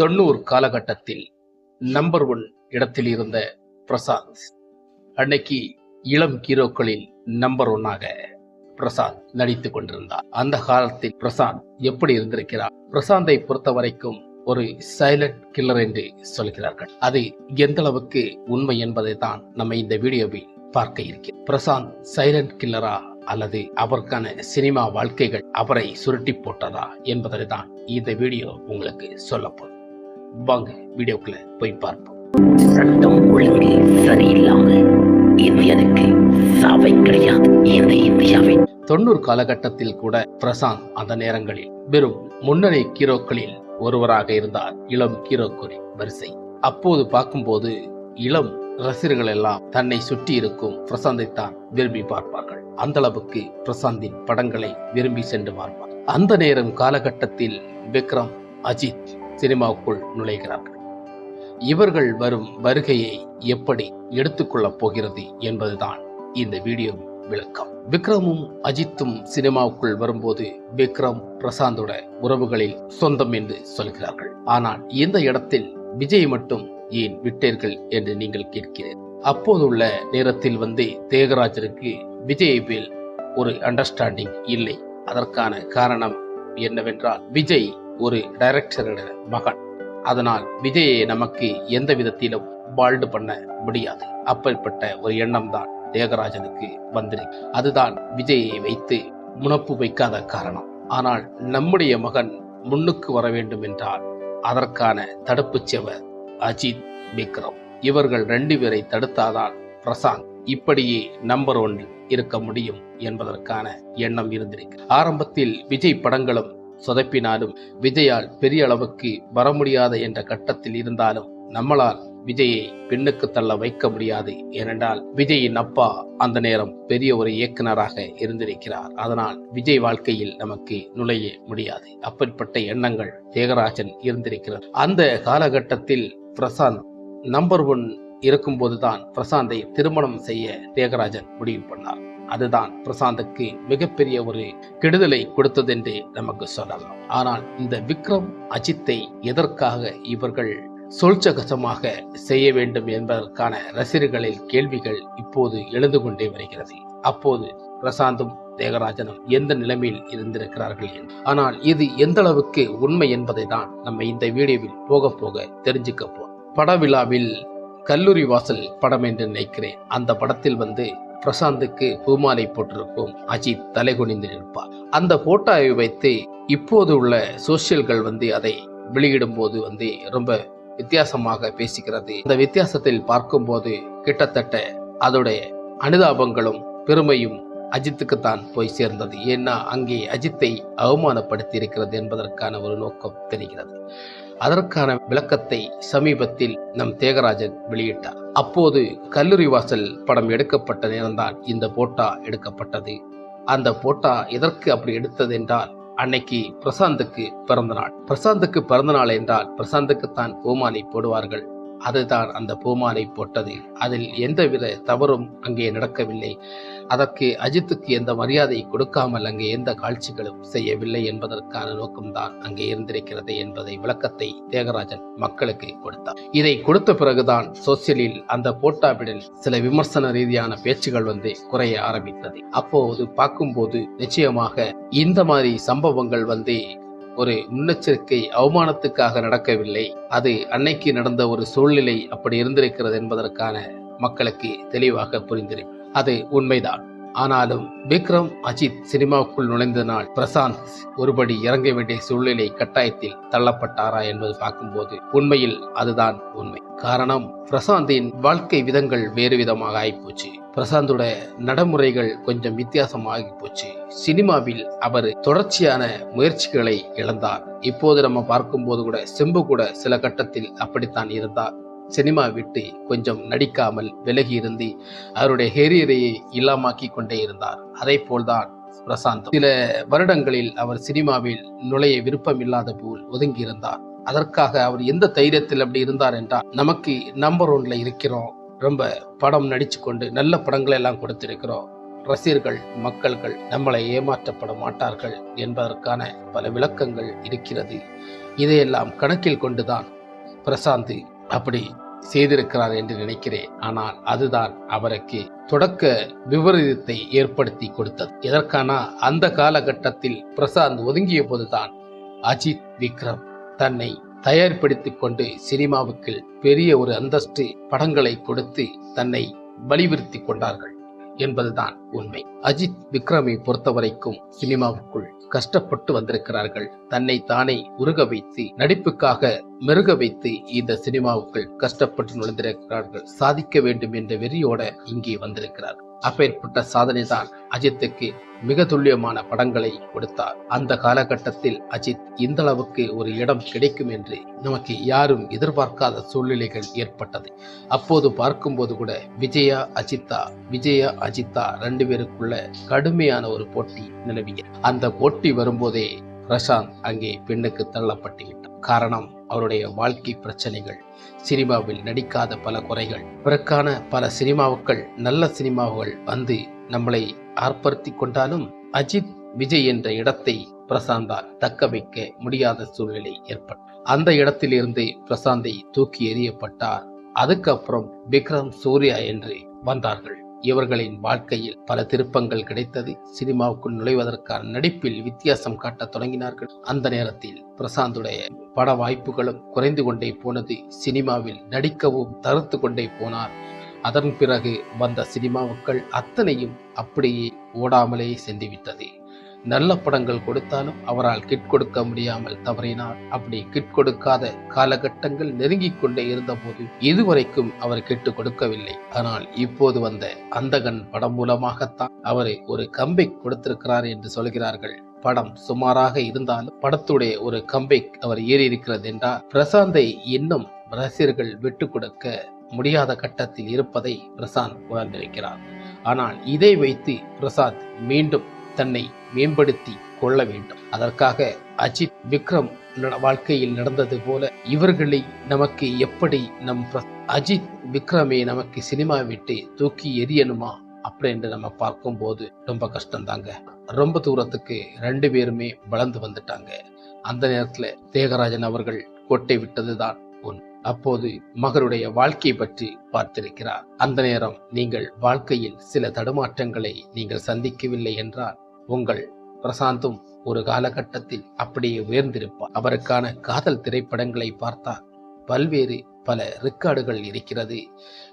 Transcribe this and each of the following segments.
தொண்ணூறு காலகட்டத்தில் number one இடத்தில் இருந்த பிரசாந்த். அன்னைக்கு இளம் ஹீரோக்களில் நம்பர் ஒன்னாக பிரசாந்த் நடித்துக் கொண்டிருந்தார். அந்த காலத்தில் பிரசாந்த் எப்படி இருந்திருக்கிறார்? பிரசாந்தை பொறுத்த வரைக்கும் ஒரு சைலண்ட் கில்லர் என்று சொல்கிறார்கள். அது எந்த அளவுக்கு உண்மை என்பதை தான் நம்ம இந்த வீடியோவில் பார்க்க இருக்கிறோம். பிரசாந்த் சைலண்ட் கில்லரா அல்லது அவருக்கான சினிமா வாழ்க்கைகள் அவரை சுருட்டி போட்டதா என்பதை தான் இந்த வீடியோ உங்களுக்கு சொல்லப்படும் வாங்க வீடியோக்குள்ள போய் பார்ப்போம். சட்டம் ஒழுங்கு சரியில்லாம இந்தியனுக்கு சாவை கிடையாது. இந்த இந்தியாவின் தொண்ணூறு காலகட்டத்தில் கூட பிரசாந்த் அந்த நேரங்களில் வெறும் முன்னணி ஹீரோக்களில் ஒருவராக இருந்தார். இளம் ஹீரோக்களின் வரிசை. அப்போது பார்க்கும்போது இளம் ரசிகர்கள் எல்லாம் தன்னை சுற்றி இருக்கும் பிரசாந்தை தான் விரும்பி பார்ப்பார்கள். அந்த அளவுக்கு பிரசாந்தின் படங்களை விரும்பி சென்று பார்ப்பார். அந்த நேரம் காலகட்டத்தில் விக்ரம் அஜித் சினிமாவுக்குள் நுழைகிறார்கள். இவர்கள் வரும் வருகையை எப்படி எடுத்துக்கொள்ளப் போகிறது என்பதுதான் இந்த வீடியோ விளக்கம். விக்ரமும் அஜித்தும் சினிமாவுக்குள் வரும்போது விக்ரம் பிரசாந்தோட உறவுகளில் சொந்தம் என்று சொல்கிறார்கள். ஆனால் இந்த இடத்தில் விஜய் மட்டும் ஏன் விட்டீர்கள் என்று நீங்கள் கேட்கிறேன். அப்போதுள்ள நேரத்தில் வந்து தேகராஜருக்கு விஜய் மேல் ஒரு அண்டர்ஸ்டாண்டிங் இல்லை. அதற்கான காரணம் என்னவென்றால் விஜய் ஒரு டைரக்டரோட மகன். அதனால் விஜயை நமக்கு எந்த விதத்திலும் வால்டு பண்ண முடியாது. அப்படிப்பட்ட ஒரு எண்ணம் தான் தேகராஜனுக்கு வந்திருக்கு. அதுதான் விஜயை வைத்து முனப்பு வைக்காத காரணம். ஆனால் நம்முடைய மகன் முன்னுக்கு வர வேண்டும் என்றால் அதற்கான தடுப்புச் செவர் அஜித் விக்ரம். இவர்கள் ரெண்டு பேரை தடுத்தாதான் பிரசாந்த் இப்படியே நம்பர் ஒன்றில் இருக்க முடியும் என்பதற்கான எண்ணம் இருந்திருக்கு. ஆரம்பத்தில் விஜய் படங்களும் சொதப்பினாலும் விஜயால் பெரிய அளவுக்கு வர முடியாத என்ற கட்டத்தில் இருந்தாலும் நம்மளால் விஜயை பின்னுக்கு தள்ள வைக்க முடியாது. ஏனென்றால் விஜயின் அப்பா அந்த நேரம் பெரிய ஒரு இயக்குனராக இருந்திருக்கிறார். அதனால் விஜய் வாழ்க்கையில் நமக்கு நுழைய முடியாது. அப்படிப்பட்ட எண்ணங்கள் தேகராஜன் இருந்திருக்கிறார். அந்த காலகட்டத்தில் பிரசாந்த் நம்பர் ஒன் இருக்கும்போதுதான் பிரசாந்தை திருமணம் செய்ய தேகராஜன் முடிவு பண்ணார். அதுதான் பிரசாந்துக்கு மிகப்பெரிய ஒரு கெடுதலை கொடுத்ததென்று நமக்கு சொல்லலாம். ஆனால் இந்த விக்ரம் அஜித்தை எதற்காக இவர்கள் சொல்சகசமாக செய்ய வேண்டும் என்பதற்கான ரசிகர்களில் கேள்விகள் இப்போது எழுந்து கொண்டே வருகிறது. அப்போது பிரசாந்தும் தேகராஜனும் எந்த நிலைமையில் இருந்திருக்கிறார்கள் என்று. ஆனால் இது எந்த அளவுக்கு உண்மை என்பதை தான் நம்ம இந்த வீடியோவில் போக போக தெரிஞ்சுக்க போறோம். பட விழாவில் கல்லூரி வாசல் படம் என்று நினைக்கிறேன். அந்த படத்தில் வந்து பிரசாந்துக்கு பூமாலை போட்டிருக்கும் அஜித் தலை குனிந்து நிற்பார். அந்த போட்டோவை வைத்து இப்போது உள்ள சோசியல்கள் வந்து அதை வெளியிடும் போது வந்து ரொம்ப வித்தியாசமாக பேசுகிறது. இந்த வித்தியாசத்தில் பார்க்கும்போது கிட்டத்தட்ட அதோடைய அனுதாபங்களும் பெருமையும் அஜித்துக்கு தான் போய் சேர்ந்தது. ஏன்னா அங்கே அஜித்தை அவமானப்படுத்தி இருக்கிறது என்பதற்கான ஒரு நோக்கம் தெரிகிறது. அதற்கான விளக்கத்தை சமீபத்தில் நம் தேகராஜன் வெளியிட்டார். அப்போது கல்லூரி வாசல் படம் எடுக்கப்பட்ட நேரம்தான் இந்த போட்டா எடுக்கப்பட்டது. அந்த போட்டா எதற்கு அப்படி எடுத்தது என்றால் அன்னைக்கு பிரசாந்துக்கு பிறந்த நாள். பிரசாந்துக்கு பிறந்த நாள் என்றால் பிரசாந்துக்கு தான் பூமாலை போடுவார்கள். அதுதான் அந்த பூமாலை போட்டது. அதில் எந்தவித தவறும் அங்கே நடக்கவில்லை. அதற்கு அஜித்துக்கு எந்த மரியாதை கொடுக்காமல் அங்கே எந்த காட்சிகளும் செய்யவில்லை என்பதற்கான நோக்கம்தான் அங்கே இருந்திருக்கிறது என்பதை விளக்கத்தை தேகராஜன் மக்களுக்கு கொடுத்தார். இதை கொடுத்த பிறகுதான் சோசியலில் அந்த போட்டாவிடல் சில விமர்சன ரீதியான பேச்சுகள் வந்து குறைய ஆரம்பித்தது. அப்போது பார்க்கும்போது நிச்சயமாக இந்த மாதிரி சம்பவங்கள் வந்து ஒரு முன்னெச்சரிக்கை அவமானத்துக்காக நடக்கவில்லை. அது அன்னைக்கு நடந்த ஒரு சூழ்நிலை அப்படி இருந்திருக்கிறது என்பதற்கான மக்களுக்கு தெளிவாக புரிந்திருக்கும். அது உண்மைதான். ஆனாலும் விக்ரம் அஜித் சினிமாவுக்குள் நுழைந்த நாள் பிரசாந்த் ஒருபடி இறங்க வேண்டிய சூழ்நிலை கட்டாயத்தில் தள்ளப்பட்டாரா என்பது பார்க்கும்போது உண்மையில் அதுதான் உண்மை. காரணம் பிரசாந்தின் வாழ்க்கை விதங்கள் வேறு விதமாக ஆகிப்போச்சு. பிரசாந்தோட நடைமுறைகள் கொஞ்சம் வித்தியாசமாகி போச்சு. சினிமாவில் அவர் தொடர்ச்சியான முயற்சிகளை இழந்தார். இப்போது நம்ம பார்க்கும்போது கூட செம்பு கூட சில கட்டத்தில் அப்படித்தான் இருந்தார். சினிமா விட்டு கொஞ்சம் நடிக்காமல் விலகி இருந்து அவருடைய ஹெரியரையை இல்லாமாக்கி கொண்டே இருந்தார். அதே போல்தான் பிரசாந்த். சில வருடங்களில் அவர் சினிமாவில் நுழைய விருப்பம் இல்லாத போல் ஒதுங்கி இருந்தார் அதற்காக அவர் எந்த தைரியத்தில் அப்படி இருந்தார் என்றால் நமக்கு நம்பர் ஒன்ல இருக்கிறோம். ரொம்ப படம் நடிச்சு கொண்டு நல்ல படங்களை எல்லாம் கொடுத்திருக்கிறோம். ரசிகர்கள் மக்கள்கள் நம்மளை ஏமாற்றப்பட மாட்டார்கள் என்பதற்கான பல விளக்கங்கள் இருக்கிறது. இதையெல்லாம் கணக்கில் கொண்டுதான் பிரசாந்த் அப்படி செய்திருக்கிறார் என்று நினைக்கிறேன். ஆனால் அதுதான் அவருக்கு தொடக்க விபரீதத்தை ஏற்படுத்தி கொடுத்தது. எதற்கான அந்த காலகட்டத்தில் பிரசாந்த் ஒதுங்கிய போதுதான் அஜித் விக்ரம் தன்னை தயார்படுத்திக் கொண்டு சினிமாவுக்கு பெரிய ஒரு அந்தஸ்து படங்களை கொடுத்து தன்னை வலியுறுத்தி கொண்டார்கள். என்பதுதான் உண்மை. அஜித் விக்ரமை பொறுத்தவரைக்கும் சினிமாவுக்குள் கஷ்டப்பட்டு வந்திருக்கிறார்கள். தன்னை தானே உருக வைத்து நடிப்புக்காக மெருக வைத்து இந்த சினிமாவுக்குள் கஷ்டப்பட்டு நுழைந்திருக்கிறார்கள். சாதிக்க வேண்டும் என்ற வெறியோட இங்கே வந்திருக்கிறார்கள் அப்பேற்பட்ட சாதனை தான் அஜித்துக்கு மிக துல்லியமான படங்களை கொடுத்தார். அந்த காலகட்டத்தில் அஜித் இந்த அளவுக்கு ஒரு இடம் கிடைக்கும் என்று நமக்கு யாரும் எதிர்பார்க்காத சூழ்நிலைகள் ஏற்பட்டது. அப்போது பார்க்கும்போது கூட விஜயா அஜித்தா விஜயா அஜித்தா ரெண்டு பேருக்குள்ள கடுமையான ஒரு போட்டி நிலவியது. அந்த போட்டி வரும்போதே பிரசாந்த் அங்கே பெண்ணுக்கு தள்ளப்பட்டு விட்டார் காரணம் அவருடைய வாழ்க்கை பிரச்சனைகள். சினிமாவில் நடிக்காத பல குறைகள். பிறக்கான பல சினிமாவுக்கள் நல்ல சினிமாவுகள் வந்து நம்மளை ஆர்ப்பரித்தி கொண்டாலும் அஜித் விஜய் என்ற இடத்தை பிரசாந்தால் தக்க வைக்க முடியாத சூழ்நிலை ஏற்பட்டது அந்த இடத்திலிருந்து பிரசாந்தை தூக்கி எறியப்பட்டார். அதுக்கப்புறம் விக்ரம் சூர்யா என்று வந்தார்கள். இவர்களின் வாழ்க்கையில் பல திருப்பங்கள் கிடைத்தது. சினிமாவுக்குள் நுழைவதற்கான நடிப்பில் வித்தியாசம் காட்டத் தொடங்கினார்கள். அந்த நேரத்தில் பிரசாந்துடைய பட வாய்ப்புகளும் குறைந்து கொண்டே போனது. சினிமாவில் நடிக்கவும் தருத்து கொண்டே போனார். அதன் பிறகு வந்த சினிமாவுக்கள் அத்தனையும் அப்படியே ஓடாமலே சென்றுவிட்டது. நல்ல படங்கள் கொடுத்தாலும் அவரால் கிட் கொடுக்க முடியாமல் தவறினார். அப்படி கிட் கொடுக்காத காலகட்டங்கள் நெருங்கிக் கொண்டே இருந்தபோது இதுவரைக்கும் அவர் கிட்டு கொடுக்கவில்லை. ஆனால் இப்போது வந்த அந்தகன் படம் மூலமாகத்தான் அவரை ஒரு கம்பை கொடுத்திருக்கிறார் என்று சொல்கிறார்கள். படம் சுமாராக இருந்தாலும் படத்துடைய ஒரு கம்பை அவர் ஏறியிருக்கிறது என்றால் பிரசாந்தை இன்னும் ரசிகர்கள் விட்டு கொடுக்க முடியாத கட்டத்தில் இருப்பதை பிரசாந்த் உணர்ந்திருக்கிறார். ஆனால் இதை வைத்து பிரசாந்த் மீண்டும் தன்னை மேம்படுத்தி கொள்ள வேண்டும். அதற்காக அஜித் விக்ரம் நட- வாழ்க்கையில் நடந்தது போல இவர்களை நமக்கு எப்படி நம் அஜித் விக்ரமை நமக்கு சினிமா விட்டு தூக்கி எரியணுமா அப்படின்னு நம்ம பார்க்கும்போது ரொம்ப கஷ்டம்தாங்க. ரொம்ப தூரத்துக்கு ரெண்டு பேருமே வளர்ந்து வந்துட்டாங்க. அந்த நேரத்துல தேகராஜன் அவர்கள் கோட்டை விட்டதுதான் உன் அப்போது மகருடைய வாழ்க்கை பற்றி பார்த்திருக்கிறார். அந்த நேரம் நீங்கள் வாழ்க்கையில் சில தடுமாற்றங்களை நீங்கள் சந்திக்கவில்லை என்றால் உங்கள் பிரசாந்தும் ஒரு காலகட்டத்தில் அப்படியே உயர்ந்திருப்பார். அவருக்கான காதல் திரைப்படங்களை பார்த்தால் பல்வேறு பல ரெக்கார்டுகள் இருக்கிறது.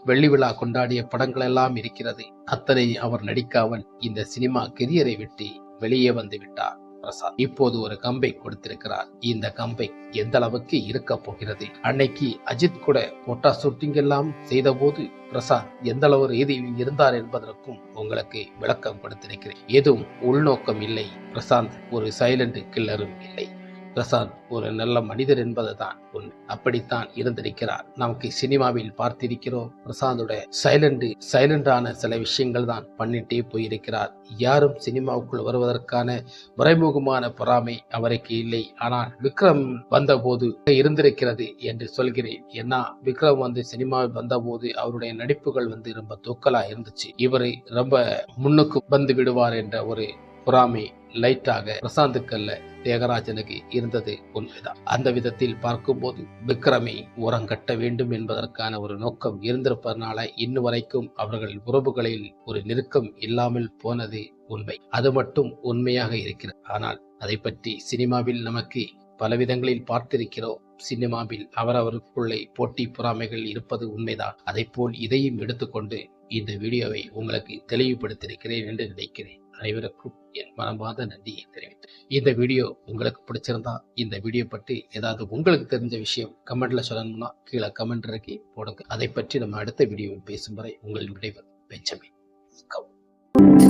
வெள்ளி விழா கொண்டாடிய படங்கள் எல்லாம் இருக்கிறது. அத்தனை அவர் நடிக்காமல் இந்த சினிமா கெரியரை விட்டு வெளியே வந்து விட்டார். பிரசாத் இப்போது ஒரு கம்பை கொடுத்திருக்கிறார். இந்த கம்பை எந்த அளவுக்கு இருக்க போகிறது? அன்னைக்கு அஜித் கூட போட்டா ஷூட்டிங் எல்லாம் செய்த போது பிரசாத் எந்த அளவு ரீதியில் இருந்தார் என்பதற்கும் உங்களுக்கு விளக்கம் கொடுத்திருக்கிறேன். எதுவும் உள்நோக்கம் இல்லை. பிரசாந்த் ஒரு சைலண்ட் கில்லரும் இல்லை. பிரசாந்த் ஒரு நல்ல மனிதர் என்பதுதான் உண்மை. அப்படித்தான் இருந்திருக்கிறார். நமக்கு சினிமாவில் பார்த்திருக்கிறோம். பிரசாந்தோட சைலண்ட் சைலண்டான சில விஷயங்கள் தான் பண்ணிட்டே போயிருக்கிறார். யாரும் சினிமாவுக்குள் வருவதற்கான மறைமுகமான பொறாமை அவருக்கு இல்லை. ஆனால் விக்ரம் வந்தபோது இருந்திருக்கிறது என்று சொல்கிறேன். ஏன்னா விக்ரம் வந்து சினிமாவில் வந்தபோது அவருடைய நடிப்புகள் வந்து ரொம்ப தூக்கலா இருந்துச்சு. இவரை ரொம்ப முன்னுக்கு வந்து விடுவார் என்ற ஒரு பொறாமை லைட்டாக பிரசாந்துக்கு அல்ல. தியாகராஜனுக்கு இருந்தது உண்மைதான் அந்த விதத்தில் பார்க்கும்போது விக்ரமை உரங்கட்ட வேண்டும் என்பதற்கான ஒரு நோக்கம் இருந்திருப்பதனால இன்னு வரைக்கும் அவர்கள் உறவுகளில் ஒரு நெருக்கம் இல்லாமல் போனது உண்மை. அது மட்டும் உண்மையாக இருக்கிறது. ஆனால் அதை பற்றி சினிமாவில் நமக்கு பல விதங்களில் பார்த்திருக்கிறோம். சினிமாவில் அவரவருக்குள்ளே போட்டி பொறாமைகள் இருப்பது உண்மைதான். அதைப்போல் இதையும் எடுத்துக்கொண்டு இந்த வீடியோவை உங்களுக்கு தெளிவுபடுத்தியிருக்கிறேன் என்று நினைக்கிறேன். அனைவருக்கும் என் மனமார்ந்த நன்றியை தெரிவித்தேன் இந்த வீடியோ உங்களுக்கு பிடிச்சிருந்தா இந்த வீடியோ பற்றி ஏதாவது உங்களுக்கு தெரிஞ்ச விஷயம் கமெண்ட்ல சொல்லணும்னா கீழே கமெண்ட் இறக்கி போடுங்க. அதை பற்றி நம்ம அடுத்த வீடியோவில் பேசும் வரை உங்கள் விடைவர் பெஞ்சமின்.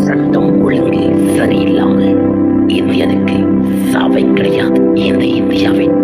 சட்டம் ஒழுங்கு சரியில்லாம இந்தியனுக்கு சாவை கிடையாது. இந்த இந்தியாவின்